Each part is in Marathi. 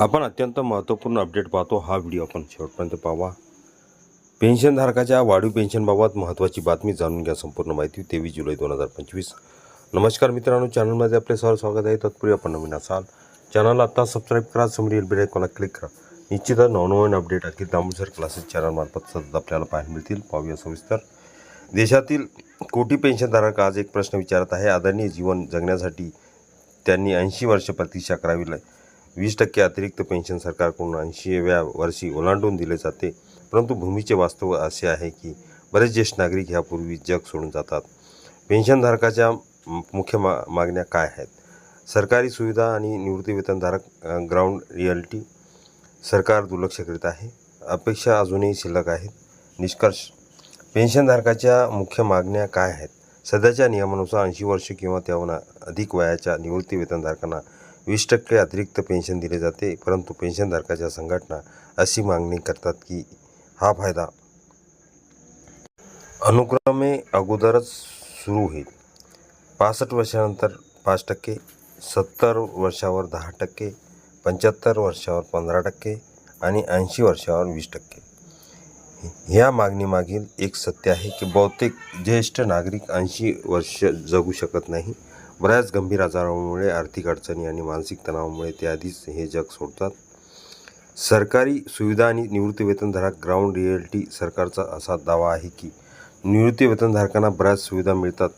आपण अत्यंत महत्त्वपूर्ण अपडेट पाहतो. हा व्हिडिओ आपण शेवटपर्यंत पाहावा. पेन्शनधारकाच्या वाढीव पेन्शनबाबत महत्त्वाची बातमी जाणून घ्या. संपूर्ण माहिती तेवीस जुलै दोन हजार पंचवीस. नमस्कार मित्रांनो चॅनलमध्ये आपले सर स्वागत आहे. तत्पूर्वी आपण नवीन असाल चॅनलला आत्ता सबस्क्राईब करा. समोरील बेल आयकॉनला क्लिक करा. निश्चितच नवनवीन अपडेट अखिल दामोदर क्लासेस चॅनलमार्फत सतत आपल्याला पाहायला मिळतील. पाहूया सविस्तर. देशातील कोटी पेन्शनधारक आज एक प्रश्न विचारत आहे. आदरणीय जीवन जगण्यासाठी त्यांनी ऐंशी वर्ष प्रतीक्षा करावी लागेल. वीस टक्के अतिरिक्त पेन्शन सरकारकडून ऐंशीव्या वर्षी ओलांडून दिले जाते. परंतु भूमीचे वास्तव असे आहे की बरेच ज्येष्ठ नागरिक ह्यापूर्वी जग सोडून जातात. पेन्शनधारकाच्या मुख्य मा मागण्या काय आहेत? सरकारी सुविधा आणि निवृत्तीवेतनधारक ग्राउंड रियालिटी सरकार दुर्लक्ष करीत आहे. अपेक्षा अजूनही शिल्लक आहेत. निष्कर्ष पेन्शनधारकाच्या मुख्य मागण्या काय आहेत? सध्याच्या नियमानुसार ऐंशी वर्ष किंवा त्याहून अधिक वयाच्या निवृत्ती वेतनधारकांना वीस टक्के अतिरिक्त पेन्शन दिले जाते परंतु पेन्शनधारकाच्या संघटना अशी मागणी करतात की हा फायदा अनुक्रमे अगोदरच सुरू होईल. पासष्ट वर्षानंतर पाच टक्के सत्तर वर्षावर दहा टक्के पंच्याहत्तर वर्षावर पंधरा टक्के आणि ऐंशी वर्षावर वीस टक्के. ह्या मागणीमागील एक सत्य आहे की बहुतेक ज्येष्ठ नागरिक ऐंशी वर्ष जगू शकत नाही. बऱ्याच गंभीर आजारामुळे आर्थिक अडचणी आणि मानसिक तणावामुळे ते आधीच हे जग सोडतात. सरकारी सुविधा आणि निवृत्ती वेतनधारक ग्राउंड रिअलिटी सरकारचा असा दावा आहे की निवृत्ती वेतनधारकांना बऱ्याच सुविधा मिळतात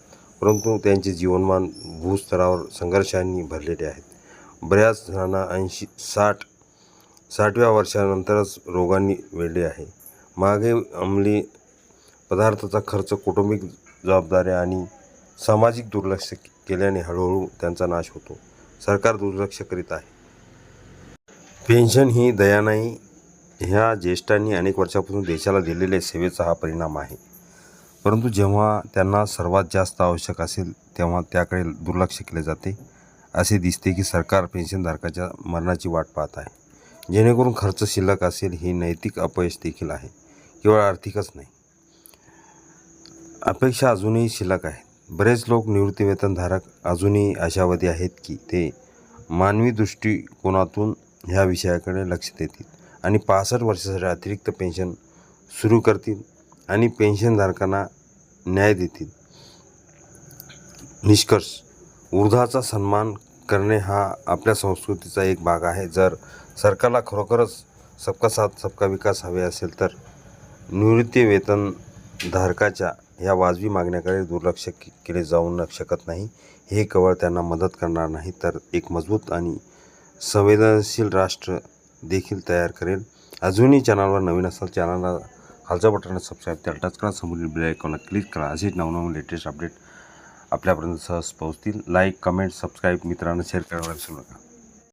परंतु त्यांचे जीवनमान भूस्तरावर संघर्षांनी भरलेले आहेत. बऱ्याच जणांना ऐंशी साठ साठव्या वर्षानंतरच रोगांनी वेढले आहे. मागे अंमली पदार्थाचा खर्च कौटुंबिक जबाबदाऱ्या आणि सामाजिक दुर्लक्ष केल्याने हळूहळू त्यांचा नाश होतो. सरकार दुर्लक्ष करीत आहे. पेन्शन ही दया नाही ह्या ज्येष्ठांनी अनेक वर्षापासून देशाला दिलेल्या सेवेचा हा परिणाम आहे. परंतु जेव्हा त्यांना सर्वात जास्त आवश्यक असेल तेव्हा त्याकडे दुर्लक्ष केले जाते. असे दिसते की सरकार पेन्शनधारकाच्या मरणाची वाट पाहत आहे. जेणेकरून खर्च शिल्लक असेल हे नैतिक अपयश देखील आहे केवळ आर्थिकच नाही. अपेक्षा अजूनही शिल्लक आहेत. बरेच लोक निवृत्तीवेतनधारक अजूनही आशावादी आहेत की ते मानवी दृष्टिकोनातून ह्या विषयाकडे लक्ष देतील आणि पासष्ट वर्षासाठी अतिरिक्त पेन्शन सुरू करतील आणि पेन्शनधारकांना न्याय देतील. निष्कर्ष वृद्धाचा सन्मान करणे हा आपल्या संस्कृतीचा एक भाग आहे. जर सरकारला खरोखरच सबका साथ सबका विकास हवे असेल तर निवृत्ती वेतन ह्या या वाजवी मागण्याकडे दुर्लक्ष केले जाऊ न शकत नाही. हे केवळ त्यांना मदत करणार नाही तर एक मजबूत आणि संवेदनशील राष्ट्र देखील तयार करेल. अजूनही चॅनलवर नवीन असाल चॅनलला खालच्या बटनाला सबस्क्राईब त्याला टच करा. समोरील बेल आयकॉनला क्लिक करा. असेच नवनवीन लेटेस्ट अपडेट आपल्यापर्यंत सहज पोहोचतील. लाईक कमेंट सबस्क्राईब मित्रांना शेअर करायला विसरू नका.